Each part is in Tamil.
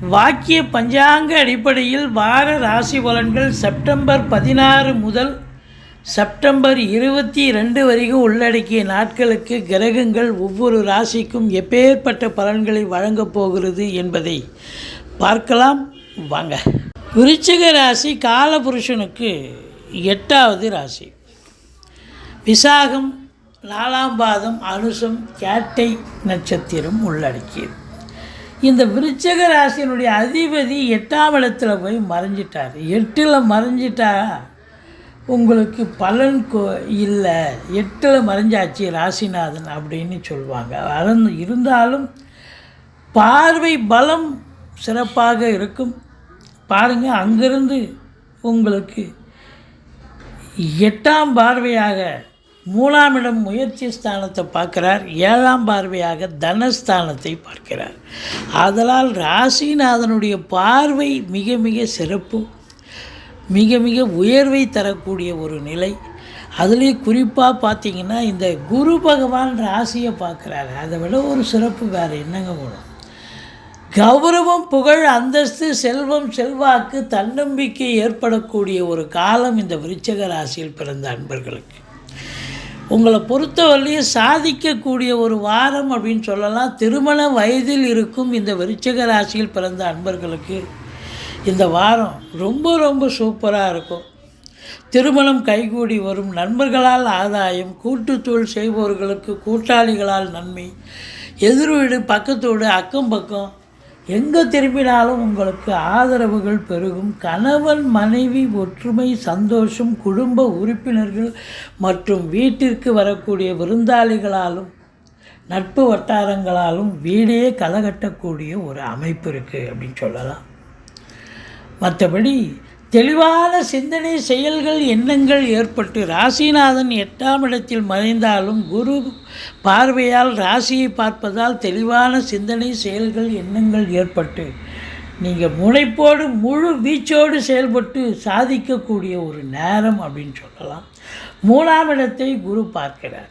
வாக்கிய பஞ்சாங்க அடிப்படையில் வார ராசி பலன்கள் செப்டம்பர் பதினாறு முதல் செப்டம்பர் இருபத்தி ரெண்டு வரைக்கும் உள்ளடக்கிய நாட்களுக்கு கிரகங்கள் ஒவ்வொரு ராசிக்கும் எப்பேற்பட்ட பலன்களை வழங்கப் போகிறது என்பதை பார்க்கலாம். வாங்க. விருச்சிக ராசி காலபுருஷனுக்கு எட்டாவது ராசி. விசாகம் நாலாம் பாதம் அனுசம் கேட்டை நட்சத்திரம் உள்ளடக்கியது. இந்த விருச்சக ராசியினுடைய அதிபதி எட்டாம் இடத்துல போய் மறைஞ்சிட்டார். எட்டில் மறைஞ்சிட்டா உங்களுக்கு பலன் கோ இல்லை. எட்டில் மறைஞ்சாச்சு ராசிநாதன் அப்படின்னு சொல்லுவாங்க அறந்து இருந்தாலும் பார்வை பலம் சிறப்பாக இருக்கும். பாருங்கள் அங்கிருந்து உங்களுக்கு எட்டாம் பார்வையாக மூணாம் இடம் முயற்சி ஸ்தானத்தை பார்க்கிறார். ஏழாம் பார்வையாக தனஸ்தானத்தை பார்க்கிறார். அதனால் ராசிநாதனுடைய பார்வை மிக மிக சிறப்பு. மிக மிக உயர்வை தரக்கூடிய ஒரு நிலை. அதுலேயும் குறிப்பாக பார்த்தீங்கன்னா இந்த குரு பகவான் ராசியை பார்க்குறாரு. அதை விட ஒரு சிறப்பு வேறு என்னங்க வேணும்? கௌரவம் புகழ் அந்தஸ்து செல்வம் செல்வாக்கு தன்னம்பிக்கை ஏற்படக்கூடிய ஒரு காலம் இந்த விருச்சக ராசியில் பிறந்த அன்பர்களுக்கு. உங்களை பொறுத்தவரையிலையும் சாதிக்கக்கூடிய ஒரு வாரம் அப்படின்னு சொல்லலாம். திருமண வயதில் இருக்கும் இந்த விருச்சக ராசியில் பிறந்த அன்பர்களுக்கு இந்த வாரம் ரொம்ப ரொம்ப சூப்பராக இருக்கும். திருமணம் கைகூடி வரும். நண்பர்களால் ஆதாயம் கூட்டுத்தொழில் செய்பவர்களுக்கு கூட்டாளிகளால் நன்மை எதிர் வீடு பக்கத்தோடு அக்கம் பக்கம் எங்கே திரும்பினாலும் உங்களுக்கு ஆதரவுகள் பெருகும். கணவன் மனைவி ஒற்றுமை சந்தோஷம் குடும்ப உறுப்பினர்கள் மற்றும் வீட்டிற்கு வரக்கூடிய விருந்தாளிகளாலும் நட்பு வட்டாரங்களாலும் வீடே கலகட்டக்கூடிய ஒரு அமைப்பு இருக்குது அப்படின்னு சொல்லலாம். மற்றபடி தெளிவான சிந்தனை செயல்கள் எண்ணங்கள் ஏற்பட்டு ராசிநாதன் எட்டாம் இடத்தில் மறைந்தாலும் குரு பார்வையால் ராசியை பார்ப்பதால் தெளிவான சிந்தனை செயல்கள் எண்ணங்கள் ஏற்பட்டு நீங்கள் முனைப்போடு முழு வீச்சோடு செயல்பட்டு சாதிக்கக்கூடிய ஒரு நேரம் அப்படின்னு சொல்லலாம். மூணாம் இடத்தை குரு பார்க்கிறார்.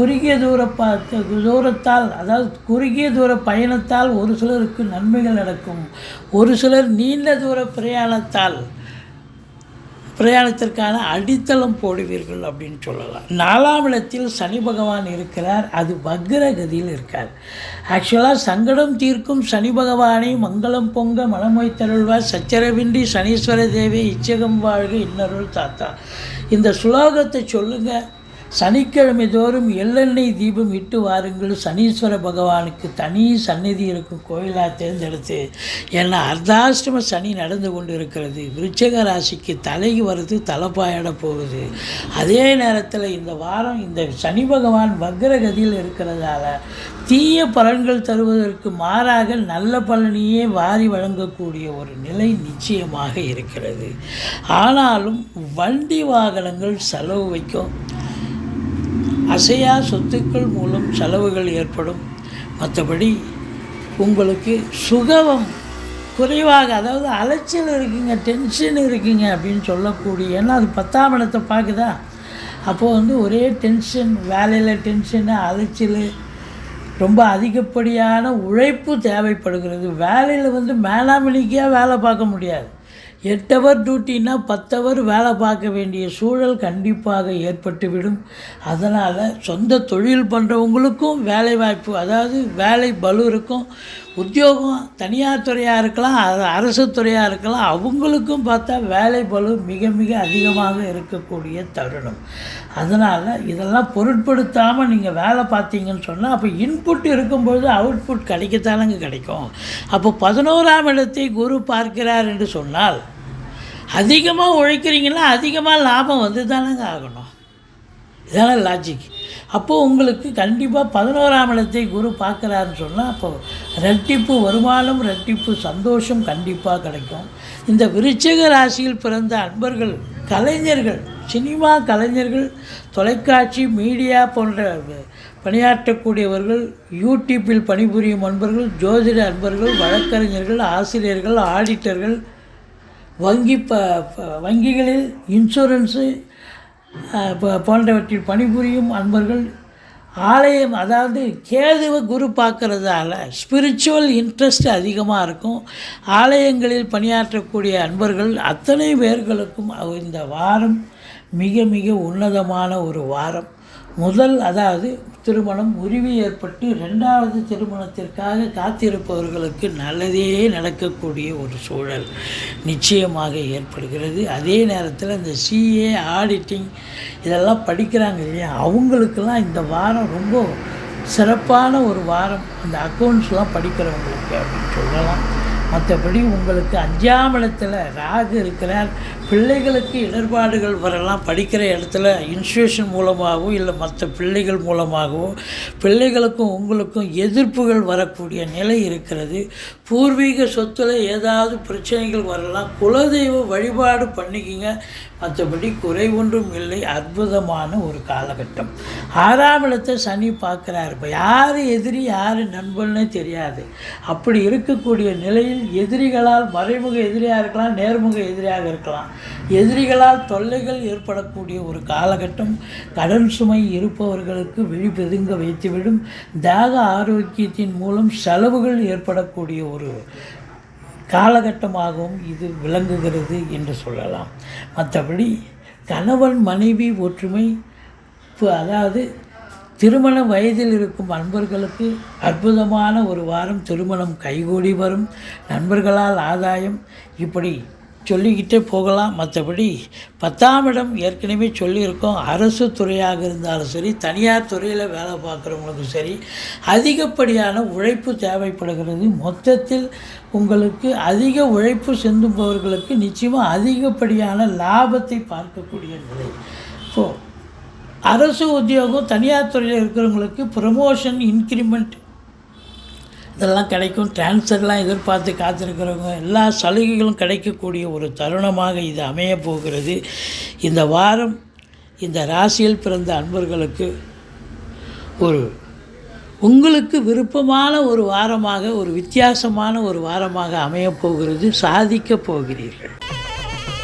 குறுகிய தூர ப தூரத்தால் அதாவது குறுகிய தூர பயணத்தால் ஒரு சிலருக்கு நன்மைகள் நடக்கும். ஒரு சிலர் நீண்ட தூர பிரயாணத்தால் பிரயாணத்திற்கான அடித்தளம் போடுவீர்கள் அப்படின்னு சொல்லலாம். நாலாம் இடத்தில் சனி பகவான் இருக்கிறார். அது வக்ரகதியில் இருக்கார். ஆக்சுவலாக சங்கடம் தீர்க்கும் சனி பகவானை மங்களம் பொங்க மனமொய் தருள்வார். சச்சரவின்றி சனீஸ்வர தேவி இச்சகம் வாழ்க இன்னருள் தாத்தா. இந்த சுலோகத்தை சொல்லுங்கள் சனிக்கிழமை தோறும் எள்ளெண்ணெய் தீபம் இட்டு வாருங்கள். சனீஸ்வர பகவானுக்கு தனி சந்நிதி இருக்கும் கோயிலாக தேர்ந்தெடுத்து ஏன்னா அர்த்தாஷ்டம சனி நடந்து கொண்டு இருக்கிறது விருச்சக ராசிக்கு தலைக்கு வருது தலைப்பாயிட போகுது. அதே நேரத்தில் இந்த வாரம் இந்த சனி பகவான் வக்ரகதியில் இருக்கிறதால தீய பலன்கள் தருவதற்கு மாறாக நல்ல பலனையே வாரி வழங்கக்கூடிய ஒரு நிலை நிச்சயமாக இருக்கிறது. ஆனாலும் வண்டி வாகனங்கள் செலவு வைக்கும். அசையா சொத்துக்கள் மூலம் செலவுகள் ஏற்படும். மற்றபடி உங்களுக்கு சுகவம் குறைவாக அதாவது அலைச்சல் இருக்குங்க டென்ஷன் இருக்குங்க அப்படின்னு சொல்லக்கூடிய ஏன்னா அது பத்தாம் இடத்தை பார்க்குதா? அப்போது வந்து ஒரே டென்ஷன் வேலையில் டென்ஷனு அலைச்சல் ரொம்ப அதிகப்படியான உழைப்பு தேவைப்படுகிறது. வேலையில் வந்து மேலாமணிக்கையாக வேலை பார்க்க முடியாது. எட்டு ஹவர் டியூட்டின்னா பத்து ஹவர் வேலை பார்க்க வேண்டிய சூழல் கண்டிப்பாக ஏற்பட்டுவிடும். அதனால் சொந்த தொழில் பண்ணுறவங்களுக்கும் வேலை வாய்ப்பு அதாவது வேலை பலு இருக்கும். உத்தியோகம் தனியார் துறையாக இருக்கலாம் அது அரசு துறையாக இருக்கலாம் அவங்களுக்கும் பார்த்தா வேலை பளு மிக மிக அதிகமாக இருக்கக்கூடிய தருணம். அதனால் இதெல்லாம் பொருட்படுத்தாமல் நீங்கள் வேலை பார்த்தீங்கன்னு சொன்னால் அப்போ இன்புட் இருக்கும்பொழுது அவுட்புட் கிடைக்கத்தானங்க கிடைக்கும். அப்போ பதினோராம் இடத்தை குரு பார்க்கிறார் என்று சொன்னால் அதிகமாக உழைக்கிறீங்கன்னா அதிகமாக லாபம் வந்து தானங்க ஆகணும். இதெல்லாம் லாஜிக் அப்போது உங்களுக்கு கண்டிப்பாக பதினோராம் இடத்தை குரு பார்க்குறாருன்னு சொன்னால் அப்போது ரெட்டிப்பு வருமானம் ரெட்டிப்பு சந்தோஷம் கண்டிப்பாக கிடைக்கும். இந்த விருச்சிக ராசியில் பிறந்த அன்பர்கள் கலைஞர்கள் சினிமா கலைஞர்கள் தொலைக்காட்சி மீடியா போன்ற பணியாற்றக்கூடியவர்கள் யூடியூப்பில் பணிபுரியும் அன்பர்கள் ஜோதிட அன்பர்கள் வழக்கறிஞர்கள் ஆசிரியர்கள் ஆடிட்டர்கள் வங்கி ப வங்கிகளில் இன்சூரன்ஸு போன்றவற்றில் பணிபுரியும் அன்பர்கள் ஆலயம் அதாவது கேதுவை குரு பார்க்குறதால ஸ்பிரிச்சுவல் இன்ட்ரெஸ்ட் அதிகமாக இருக்கும். ஆலயங்களில் பணியாற்றக்கூடிய அன்பர்கள் அத்தனை பேர்களுக்கும் இந்த வாரம் மிக மிக உன்னதமான ஒரு வாரம். முதல் அதாவது திருமணம் உரிமை ஏற்பட்டு ரெண்டாவது திருமணத்திற்காக காத்திருப்பவர்களுக்கு நல்லதே நடக்கக்கூடிய ஒரு சூழல் நிச்சயமாக ஏற்படுகிறது. அதே நேரத்தில் இந்த சிஏ ஆடிட்டிங் இதெல்லாம் படிக்கிறாங்க இல்லையா? அவங்களுக்கெல்லாம் இந்த வாரம் ரொம்ப சிறப்பான ஒரு வாரம். அந்த அக்கௌண்ட்ஸ்லாம் படிக்கிறவங்களுக்கு அப்படின்னு சொல்லலாம். மற்றபடி உங்களுக்கு அஞ்சாம் இடத்துல ராகு இருக்கிறார். பிள்ளைகளுக்கு இடர்பாடுகள் வரலாம் படிக்கிற இடத்துல இன்ஸ்டியூஷன் மூலமாகவோ இல்லை மற்ற பிள்ளைகள் மூலமாகவோ பிள்ளைகளுக்கும் உங்களுக்கும் எதிர்ப்புகள் வரக்கூடிய நிலை இருக்கிறது. பூர்வீக சொத்துல ஏதாவது பிரச்சனைகள் வரலாம். குலதெய்வ வழிபாடு பண்ணிக்கிங்க. மற்றபடி குறை ஒன்றும் இல்லை. அற்புதமான ஒரு காலகட்டம். ஆறாம் இடத்தை சனி பார்க்குறாரு. இப்போ யார் எதிரி யார் நண்பன்னே தெரியாது. அப்படி இருக்கக்கூடிய நிலையில் எதிரிகளால் மறைமுக எதிரியாக இருக்கலாம் நேர்முக எதிரியாக இருக்கலாம். எதிரிகளால் தொல்லைகள் ஏற்படக்கூடிய ஒரு காலகட்டம். கடன் சுமை இருப்பவர்களுக்கு விழிப்பெதுங்க வைத்துவிடும் தாக ஆரோக்கியத்தின் மூலம் செலவுகள் ஏற்படக்கூடிய ஒரு காலகட்டமாகவும் இது விளங்குகிறது என்று சொல்லலாம். மற்றபடி கணவன் மனைவி ஒற்றுமை இப்போ அதாவது திருமண வயதில் இருக்கும் அன்பர்களுக்கு அற்புதமான ஒரு வாரம் திருமணம் கைகூடி வரும். நண்பர்களால் ஆதாயம். இப்படி சொல்லிக்கிட்டே போகலாம். மற்றபடி பத்தாம் இடம் ஏற்கனவே சொல்லியிருக்கோம். அரசு துறையாக இருந்தாலும் சரி தனியார் துறையில் வேலை பார்க்குறவங்களுக்கும் சரி அதிகப்படியான உழைப்பு தேவைப்படுகிறது. மொத்தத்தில் உங்களுக்கு அதிக உழைப்பு செந்துபவர்களுக்கு நிச்சயமாக அதிகப்படியான லாபத்தை பார்க்கக்கூடிய நிலை. இப்போது அரசு உத்தியோகம் தனியார் துறையில் இருக்கிறவங்களுக்கு ப்ரமோஷன் இன்க்ரிமெண்ட் இதெல்லாம் கிடைக்கும். டிரான்ஸ்ஃபர்லாம் எதிர்பார்த்து காத்திருக்கிறவங்க எல்லா சலுகைகளும் கிடைக்கக்கூடிய ஒரு தருணமாக இது அமைய போகிறது. இந்த வாரம் இந்த ராசியில் பிறந்த அன்பர்களுக்கு ஒரு உங்களுக்கு விருப்பமான ஒரு வாரமாக ஒரு வித்தியாசமான ஒரு வாரமாக அமையப் போகிறது சாதிக்கப் போகிறீர்கள்.